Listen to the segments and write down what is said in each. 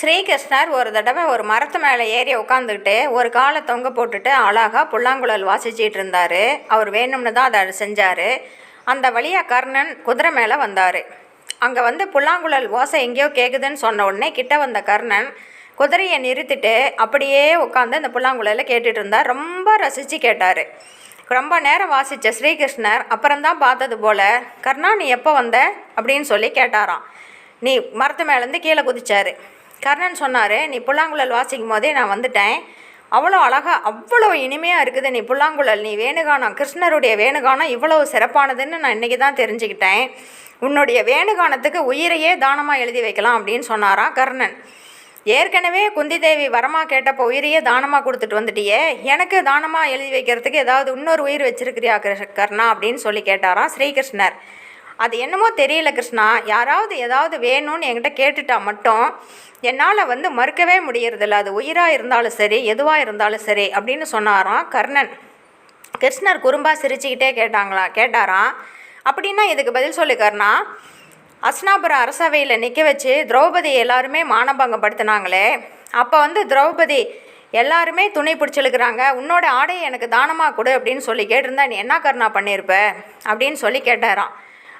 ஸ்ரீகிருஷ்ணர் ஒரு தடவை ஒரு மரத்து மேலே ஏறி உட்காந்துக்கிட்டு ஒரு காலை தொங்க போட்டுட்டு அழகாக புல்லாங்குழல் வாசிச்சிட்டு இருந்தார். அவர் வேணும்னு தான் அதை செஞ்சார். அந்த வழியாக கர்ணன் குதிரை மேலே வந்தார். அங்கே வந்து புல்லாங்குழல் ஓசை எங்கேயோ கேட்குதுன்னு சொன்ன உடனே கிட்ட வந்த கர்ணன் குதிரையை நிறுத்திட்டு அப்படியே உட்காந்து அந்த புல்லாங்குழலை கேட்டுட்டு இருந்தார். ரொம்ப ரசித்து கேட்டார். ரொம்ப நேரம் வாசித்த ஸ்ரீகிருஷ்ணர் அப்புறம்தான் பார்த்தது போல் கர்ணா நீ எப்போ வந்த? அப்படின்னு சொல்லி கேட்டாராம். நீ மரத்து மேலேருந்து கீழே குதிச்சாரு. கர்ணன் சொன்னார் நீ புல்லாங்குழல் வாசிக்கும் போதே நான் வந்துட்டேன். அவ்வளோ அழகாக அவ்வளோ இனிமையாக இருக்குது நீ புல்லாங்குழல். நீ வேணுகானம் கிருஷ்ணருடைய வேணுகானம் இவ்வளவு சிறப்பானதுன்னு நான் இன்றைக்கி தான் தெரிஞ்சுக்கிட்டேன். உன்னுடைய வேணுகானத்துக்கு உயிரையே தானமாக எழுதி வைக்கலாம் அப்படின்னு சொன்னாராம் கர்ணன். ஏற்கனவே குந்தி தேவி வரமாக கேட்டப்போ உயிரையே தானமாக கொடுத்துட்டு வந்துட்டியே. எனக்கு தானமாக எழுதி வைக்கிறதுக்கு ஏதாவது இன்னொரு உயிர் வச்சிருக்கிறியா கர்ணா? அப்படின்னு சொல்லி கேட்டாராம் ஸ்ரீகிருஷ்ணர். அது என்னமோ தெரியல கிருஷ்ணா. யாராவது ஏதாவது வேணும்னு என்கிட்ட கேட்டுட்டா மட்டும் என்னால் வந்து மறுக்கவே முடியறதில்ல. அது உயிராக இருந்தாலும் சரி எதுவாக இருந்தாலும் சரி அப்படின்னு சொன்னாராம் கர்ணன். கிருஷ்ணர் குறும்பா சிரிச்சுக்கிட்டே கேட்டாங்களா கேட்டாராம். அப்படின்னா இதுக்கு பதில் சொல்லு கர்ணா. அஸ்னாபுரம் அரசவையில் நிற்க வச்சு திரௌபதி எல்லாருமே மானபங்கப்படுத்தினாங்களே. அப்போ வந்து திரௌபதி எல்லாருமே துணி பிடிச்சிருக்கிறாங்க உன்னோட ஆடையை எனக்கு தானமாக கொடு அப்படின்னு சொல்லி கேட்டிருந்தா நீ என்ன கர்ணா பண்ணியிருப்ப அப்படின்னு சொல்லி கேட்டாராம்.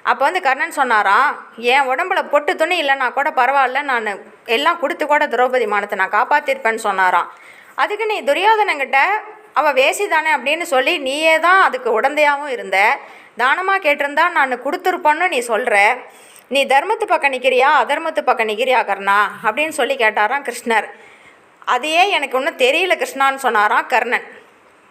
அப்போ வந்து கர்ணன் சொன்னாராம் என் உடம்புல பொட்டு துணி இல்லைனா கூட பரவாயில்ல நான் எல்லாம் கொடுத்து கூட திரௌபதி மானத்தை நான் காப்பாற்றிருப்பேன்னு சொன்னாராம். அதுக்கு நீ துரியோதனங்கிட்ட அவள் வேசி தானே அப்படின்னு சொல்லி நீயே தான் அதுக்கு உடந்தையாகவும் இருந்த. தானமாக கேட்டிருந்தா நான் கொடுத்துருப்பேன்னு நீ சொல்கிற நீ தர்மத்து பக்கம் நிற்கிறியா அதர்மத்து பக்கம் நிற்கிறியா கர்ணா? அப்படின்னு சொல்லி கேட்டாராம் கிருஷ்ணர். அதையே எனக்கு ஒன்றும் தெரியல கிருஷ்ணான்னு சொன்னாராம் கர்ணன்.